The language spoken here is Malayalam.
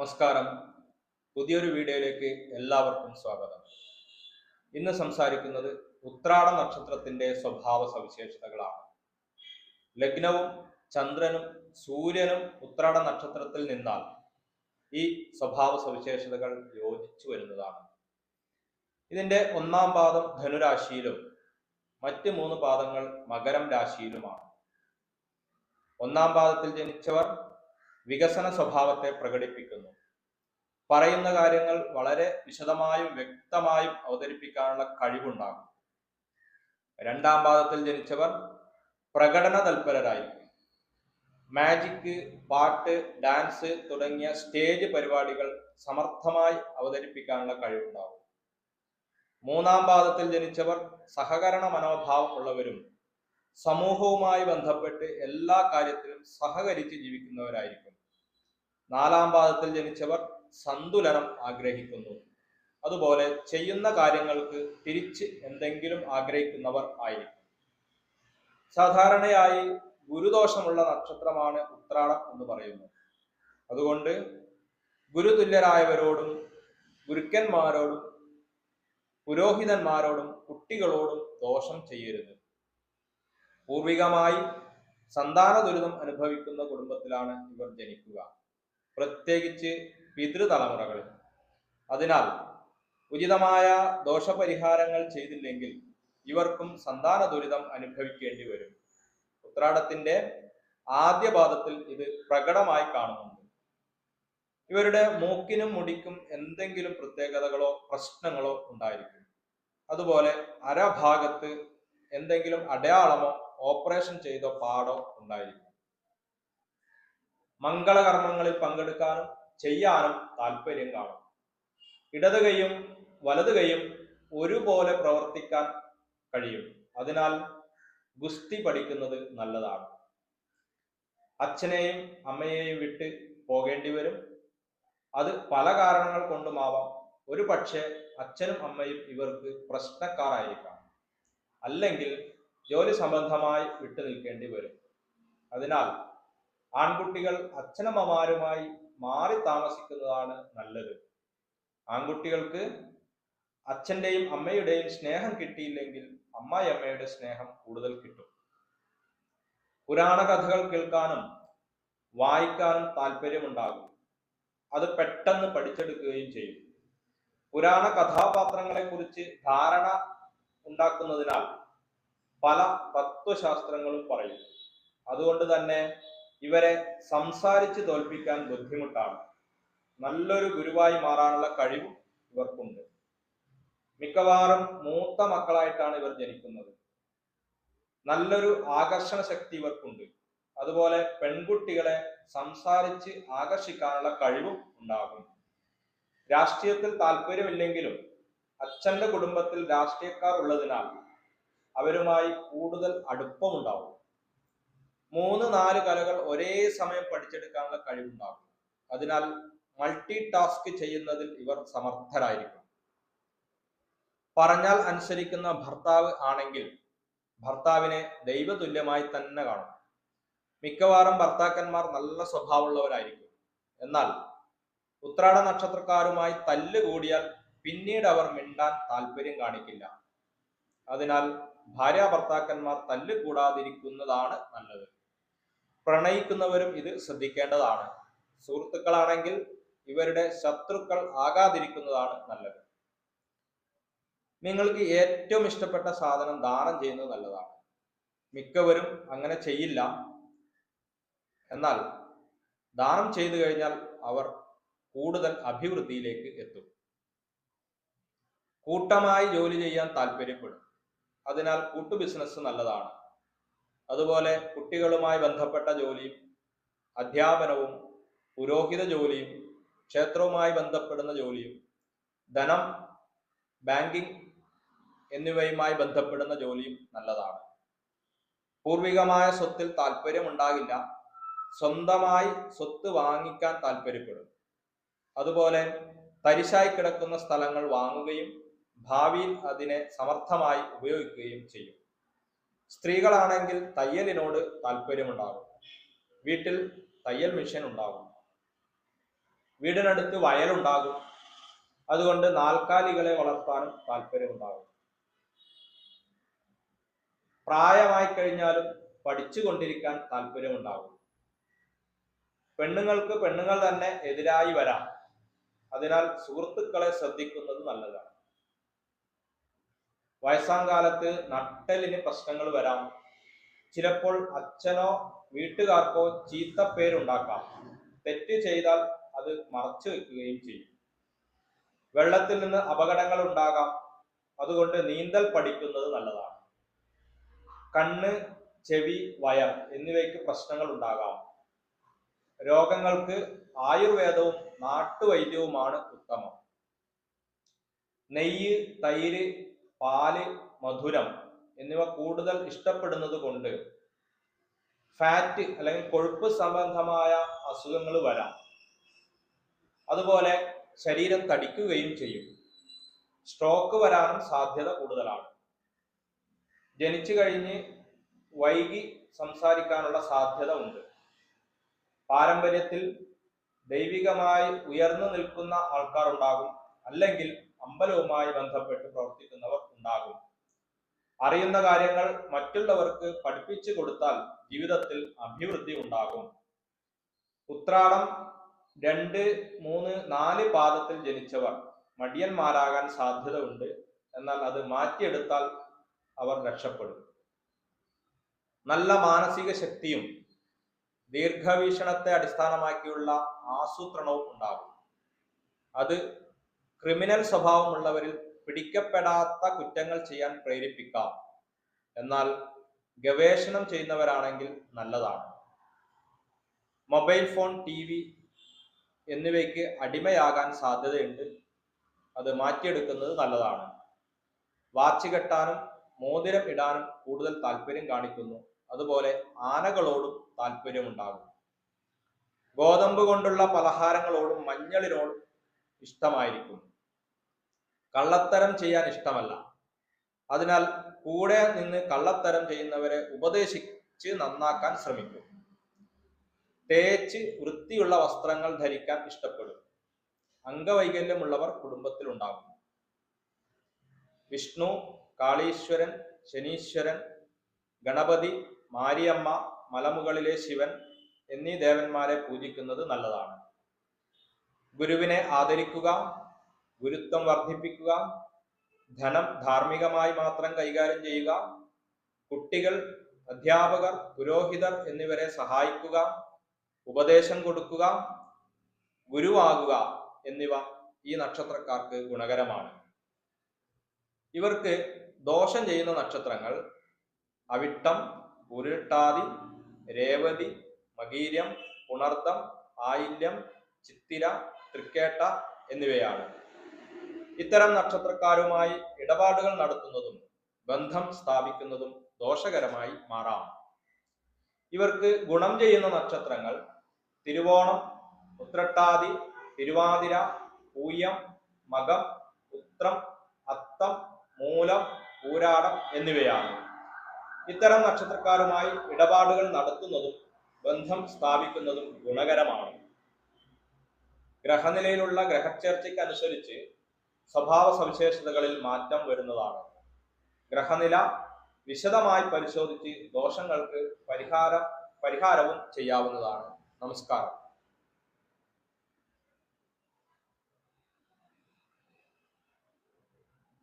നമസ്കാരം. പുതിയൊരു വീഡിയോയിലേക്ക് എല്ലാവർക്കും സ്വാഗതം. ഇന്ന് സംസാരിക്കുന്നത് ഉത്രാട നക്ഷത്രത്തിന്റെ സ്വഭാവ സവിശേഷതകളാണ്. ലഗ്നവും ചന്ദ്രനും സൂര്യനും ഉത്രാട നക്ഷത്രത്തിൽ നിന്നാൽ ഈ സ്വഭാവ സവിശേഷതകൾ യോജിച്ചു വരുന്നതാണ്. ഇതിന്റെ ഒന്നാം പാദം ധനുരാശിയിലും മറ്റ് മൂന്ന് പാദങ്ങൾ മകരം രാശിയിലുമാണ്. ഒന്നാം പാദത്തിൽ ജനിച്ചവർ വികസന സ്വഭാവത്തെ പ്രകടിപ്പിക്കുന്നു. പറയുന്ന കാര്യങ്ങൾ വളരെ വിശദമായും വ്യക്തമായും അവതരിപ്പിക്കാനുള്ള കഴിവുണ്ടാകും. രണ്ടാം പാദത്തിൽ ജനിച്ചവർ പ്രകടന തൽപരരായിരിക്കും. മാജിക് പാട്ട് ഡാൻസ് തുടങ്ങിയ സ്റ്റേജ് പരിപാടികൾ സമർത്ഥമായി അവതരിപ്പിക്കാനുള്ള കഴിവുണ്ടാകും. മൂന്നാം പാദത്തിൽ ജനിച്ചവർ സഹകരണ മനോഭാവം ഉള്ളവരും സമൂഹവുമായി ബന്ധപ്പെട്ട് എല്ലാ കാര്യത്തിലും സഹകരിച്ച് ജീവിക്കുന്നവരായിരിക്കും. നാലാം പാദത്തിൽ ജനിച്ചവർ സന്തുലനം ആഗ്രഹിക്കുന്നു. അതുപോലെ ചെയ്യുന്ന കാര്യങ്ങൾക്ക് തിരിച്ച് എന്തെങ്കിലും ആഗ്രഹിക്കുന്നവർ ആയിരിക്കും. സാധാരണയായി ഗുരുദോഷമുള്ള നക്ഷത്രമാണ് ഉത്രാടം എന്ന് പറയുന്നു. അതുകൊണ്ട് ഗുരുതുല്യരായവരോടും ഗുരുക്കന്മാരോടും പുരോഹിതന്മാരോടും കുട്ടികളോടും ദോഷം ചെയ്യരുത്. പൂർവികമായി സന്താന ദുരിതം അനുഭവിക്കുന്ന കുടുംബത്തിലാണ് ഇവർ ജനിക്കുക. പ്രത്യേകിച്ച് പിതൃതലമുറകളിൽ അതിനാൽ ഉചിതമായ ദോഷപരിഹാരങ്ങൾ ചെയ്തില്ലെങ്കിൽ ഇവർക്കും സന്താന ദുരിതം അനുഭവിക്കേണ്ടി വരും. ഉത്രാടത്തിന്റെ ആദ്യ പാദത്തിൽ ഇത് പ്രകടമായി കാണുന്നുണ്ട്. ഇവരുടെ മൂക്കിനും മുടിക്കും എന്തെങ്കിലും പ്രത്യേകതകളോ പ്രശ്നങ്ങളോ ഉണ്ടായിരിക്കും. അതുപോലെ അരഭാഗത്ത് എന്തെങ്കിലും അടയാളമോ ഓപ്പറേഷൻ ചെയ്തോ പാടോ ഉണ്ടായിരിക്കും. മംഗളകർമ്മങ്ങളിൽ പങ്കെടുക്കാനും ചെയ്യാനും താല്പര്യം കാണും. ഇടത് കൈയും വലത് കൈയും ഒരുപോലെ പ്രവർത്തിക്കാൻ കഴിയും. അതിനാൽ ഗുസ്തി പഠിക്കുന്നത് നല്ലതാണ്. അച്ഛനെയും അമ്മയെയും വിട്ട് പോകേണ്ടി വരും. അത് പല കാരണങ്ങൾ കൊണ്ടുമാവാം. ഒരു പക്ഷേ അച്ഛനും അമ്മയും ഇവർക്ക് പ്രശ്നക്കാരായിരിക്കാം അല്ലെങ്കിൽ ജോലി സംബന്ധമായി വിട്ടു നിൽക്കേണ്ടി വരും. അതിനാൽ ആൺകുട്ടികൾ അച്ഛനമ്മമാരുമായി മാറി താമസിക്കുന്നതാണ് നല്ലത്. ആൺകുട്ടികൾക്ക് അച്ഛന്റെയും അമ്മയുടെയും സ്നേഹം കിട്ടിയില്ലെങ്കിൽ അമ്മായിയമ്മയുടെ സ്നേഹം കൂടുതൽ കിട്ടും. പുരാണ കഥകൾ കേൾക്കാനും വായിക്കാനും താല്പര്യമുണ്ടാകും. അത് പെട്ടെന്ന് പഠിച്ചെടുക്കുകയും ചെയ്യും. പുരാണ കഥാപാത്രങ്ങളെ കുറിച്ച് ധാരണ ഉണ്ടാക്കുന്നതിനാൽ പല തത്വശാസ്ത്രങ്ങളും പറയും. അതുകൊണ്ട് തന്നെ ഇവരെ സംസാരിച്ച് തോൽപ്പിക്കാൻ ബുദ്ധിമുട്ടാണ്. നല്ലൊരു ഗുരുവായി മാറാനുള്ള കഴിവും ഇവർക്കുണ്ട്. മിക്കവാറും മൂത്ത മക്കളായിട്ടാണ് ഇവർ ജനിക്കുന്നത്. നല്ലൊരു ആകർഷണ ശക്തി ഇവർക്കുണ്ട്. അതുപോലെ പെൺകുട്ടികളെ സംസാരിച്ച് ആകർഷിക്കാനുള്ള കഴിവും ഉണ്ടാകും. രാഷ്ട്രീയത്തിൽ താല്പര്യമില്ലെങ്കിലും അച്ഛന്റെ കുടുംബത്തിൽ രാഷ്ട്രീയക്കാർ ഉള്ളതിനാൽ അവരുമായി കൂടുതൽ അടുപ്പമുണ്ടാവും. മൂന്ന് നാല് കലകൾ ഒരേ സമയം പഠിച്ചെടുക്കാനുള്ള കഴിവുണ്ടാകും. അതിനാൽ മൾട്ടി ടാസ്ക് ചെയ്യുന്നതിൽ ഇവർ സമർത്ഥരായിരിക്കും പറഞ്ഞാൽ അനുസരിക്കുന്ന ഭർത്താവ് ആണെങ്കിൽ ഭർത്താവിനെ ദൈവതുല്യമായി തന്നെ കാണും. മിക്കവാറും ഭർത്താക്കന്മാർ നല്ല സ്വഭാവമുള്ളവരായിരിക്കും. എന്നാൽ ഉത്രാട നക്ഷത്രക്കാരുമായി തല്ലുകൂടിയാൽ പിന്നീട് അവർ മിണ്ടാൻ താല്പര്യം കാണിക്കില്ല. അതിനാൽ ഭാര്യ ഭർത്താക്കന്മാർ തല്ലുകൂടാതിരിക്കുന്നതാണ് നല്ലത്. പ്രണയിക്കുന്നവരും ഇത് ശ്രദ്ധിക്കേണ്ടതാണ്. സുഹൃത്തുക്കളാണെങ്കിൽ ഇവരുടെ ശത്രുക്കൾ ആകാതിരിക്കുന്നതാണ് നല്ലത്. നിങ്ങൾക്ക് ഏറ്റവും ഇഷ്ടപ്പെട്ട സാധനം ദാനം ചെയ്യുന്നത് നല്ലതാണ്. മിക്കവരും അങ്ങനെ ചെയ്യില്ല. എന്നാൽ ദാനം ചെയ്തു കഴിഞ്ഞാൽ അവർ കൂടുതൽ അഭിവൃദ്ധിയിലേക്ക് എത്തും. കൂട്ടമായി ജോലി ചെയ്യാൻ താല്പര്യപ്പെടും. അതിനാൽ കൂട്ടു ബിസിനസ് നല്ലതാണ്. അതുപോലെ കുട്ടികളുമായി ബന്ധപ്പെട്ട ജോലിയും അധ്യാപനവും പുരോഹിത ജോലിയും ക്ഷേത്രവുമായി ബന്ധപ്പെടുന്ന ജോലിയും ധനം ബാങ്കിങ് എന്നിവയുമായി ബന്ധപ്പെടുന്ന ജോലിയും നല്ലതാണ്. പൂർവികമായ സ്വത്തിൽ താല്പര്യമുണ്ടാകില്ല സ്വന്തമായി സ്വത്ത് വാങ്ങിക്കാൻ താല്പര്യപ്പെടും. അതുപോലെ തരിശായി കിടക്കുന്ന സ്ഥലങ്ങൾ വാങ്ങുകയും ഭാവിയിൽ അതിനെ സമർത്ഥമായി ഉപയോഗിക്കുകയും ചെയ്യും. സ്ത്രീകളാണെങ്കിൽ തയ്യലിനോട് താല്പര്യമുണ്ടാകും. വീട്ടിൽ തയ്യൽ മെഷീൻ ഉണ്ടാകും. വീടിനടുത്ത് വയലുണ്ടാകും. അതുകൊണ്ട് നാൽക്കാലികളെ വളർത്താനും താല്പര്യമുണ്ടാകും. പ്രായമായി കഴിഞ്ഞാലും പഠിച്ചുകൊണ്ടിരിക്കാൻ താല്പര്യമുണ്ടാകും. പെണ്ണുങ്ങൾക്ക് പെണ്ണുങ്ങൾ തന്നെ എതിരായി വരാം. അതിനാൽ സുഹൃത്തുക്കളെ ശ്രദ്ധിക്കുന്നത് നല്ലതാണ്. വയസ്സാം കാലത്ത് നട്ടലിന് പ്രശ്നങ്ങൾ വരാം. ചിലപ്പോൾ അച്ഛനോ വീട്ടുകാർക്കോ ചീത്ത പേരുണ്ടാക്കാം. തെറ്റ് ചെയ്താൽ അത് മറച്ചു വെക്കുകയും ചെയ്യും. വെള്ളത്തിൽ നിന്ന് അപകടങ്ങൾ ഉണ്ടാകാം. അതുകൊണ്ട് നീന്തൽ പഠിക്കുന്നത് നല്ലതാണ്. കണ്ണ് ചെവി വയർ എന്നിവയ്ക്ക് പ്രശ്നങ്ങൾ ഉണ്ടാകാം. രോഗങ്ങൾക്ക് ആയുർവേദവും നാട്ടുവൈദ്യവുമാണ് ഉത്തമം. നെയ്യ് തൈര് പാൽ മധുരം എന്നിവ കൂടുതൽ ഇഷ്ടപ്പെടുന്നത് കൊണ്ട് ഫാറ്റ് അല്ലെങ്കിൽ കൊഴുപ്പ് സംബന്ധമായ അസുഖങ്ങൾ വരാം. അതുപോലെ ശരീരം തടിക്കുകയും ചെയ്യും. സ്ട്രോക്ക് വരാനും സാധ്യത കൂടുതലാണ്. ജനിച്ചു കഴിഞ്ഞ് വൈകി സംസാരിക്കാനുള്ള സാധ്യത ഉണ്ട്. പാരമ്പര്യത്തിൽ ദൈവികമായി ഉയർന്നു നിൽക്കുന്ന ആൾക്കാർ ഉണ്ടാകും അല്ലെങ്കിൽ അമ്പലവുമായി ബന്ധപ്പെട്ട് പ്രവർത്തിക്കുന്നവർ ഉണ്ടാകും. അറിയുന്ന കാര്യങ്ങൾ മറ്റുള്ളവർക്ക് പഠിപ്പിച്ചു കൊടുത്താൽ ജീവിതത്തിൽ അഭിവൃദ്ധി ഉണ്ടാകും. ഉത്രാടം രണ്ട് മൂന്ന് നാല് പാദത്തിൽ ജനിച്ചവർ മടിയന്മാരാകാൻ സാധ്യത ഉണ്ട് എന്നാൽ അത് മാറ്റിയെടുത്താൽ അവർ രക്ഷപ്പെടും. നല്ല മാനസിക ശക്തിയും ദീർഘവീക്ഷണത്തെ അടിസ്ഥാനമാക്കിയുള്ള ആസൂത്രണവും ഉണ്ടാകും. അത് ക്രിമിനൽ സ്വഭാവമുള്ളവരിൽ പിടിക്കപ്പെടാത്ത കുറ്റങ്ങൾ ചെയ്യാൻ പ്രേരിപ്പിക്കാം. എന്നാൽ ഗവേഷണം ചെയ്യുന്നവരാണെങ്കിൽ നല്ലതാണ്. മൊബൈൽ ഫോൺ ടി വി എന്നിവയ്ക്ക് അടിമയാകാൻ സാധ്യതയുണ്ട്. അത് മാറ്റിയെടുക്കുന്നത് നല്ലതാണ്. വാച്ച് കെട്ടാനും മോതിരം ഇടാനും കൂടുതൽ താല്പര്യം കാണിക്കുന്നു. അതുപോലെ ആനകളോടും താല്പര്യമുണ്ടാകും. ഗോതമ്പ് കൊണ്ടുള്ള പലഹാരങ്ങളോടും മഞ്ഞളിനോടും ഇഷ്ടമായിരിക്കും. കള്ളത്തരം ചെയ്യാൻ ഇഷ്ടമല്ല. അതിനാൽ കൂടെ നിന്ന് കള്ളത്തരം ചെയ്യുന്നവരെ ഉപദേശിച്ച് നന്നാക്കാൻ ശ്രമിക്കും. തേച്ച് വൃത്തിയുള്ള വസ്ത്രങ്ങൾ ധരിക്കാൻ ഇഷ്ടപ്പെടും. അംഗവൈകല്യമുള്ളവർ കുടുംബത്തിൽ ഉണ്ടാകും വിഷ്ണു കാളീശ്വരൻ ശനീശ്വരൻ ഗണപതി മാരിയമ്മ മലമുകളിലെ ശിവൻ എന്നീ ദേവന്മാരെ പൂജിക്കുന്നത് നല്ലതാണ്. ഗുരുവിനെ ആദരിക്കുക ഗുരുത്വം വർദ്ധിപ്പിക്കുക ധനം ധാർമ്മികമായി മാത്രം കൈകാര്യം ചെയ്യുക കുട്ടികൾ അധ്യാപകർ പുരോഹിതർ എന്നിവരെ സഹായിക്കുക ഉപദേശം കൊടുക്കുക ഗുരുവാകുക എന്നിവ ഈ നക്ഷത്രക്കാർക്ക് ഗുണകരമാണ്. ഇവർക്ക് ദോഷം ചെയ്യുന്ന നക്ഷത്രങ്ങൾ അവിട്ടം ഉരുട്ടാതി രേവതി മകീര്യം പുണർത്തം ആയില്യം ചിത്തിര തൃക്കേട്ട എന്നിവയാണ്. ഇത്തരം നക്ഷത്രക്കാരുമായി ഇടപാടുകൾ നടത്തുന്നതും ബന്ധം സ്ഥാപിക്കുന്നതും ദോഷകരമായി മാറാം. ഇവർക്ക് ഗുണം ചെയ്യുന്ന നക്ഷത്രങ്ങൾ തിരുവോണം ഉത്രട്ടാതി തിരുവാതിര പൂയം മകം ഉത്രം അത്തം മൂലം പൂരാടം എന്നിവയാണ്. ഇത്തരം നക്ഷത്രക്കാരുമായി ഇടപാടുകൾ നടത്തുന്നതും ബന്ധം സ്ഥാപിക്കുന്നതും ഗുണകരമാണ്. ഗ്രഹനിലയിലുള്ള ഗ്രഹച്ചേർച്ചയ്ക്ക് അനുസരിച്ച് സ്വഭാവ സവിശേഷതകളിൽ മാറ്റം വരുന്നതാണ്. ഗ്രഹനില വിശദമായി പരിശോധിച്ച് ദോഷങ്ങൾക്ക് പരിഹാരം പരിഹാരവും ചെയ്യാവുന്നതാണ്. നമസ്കാരം.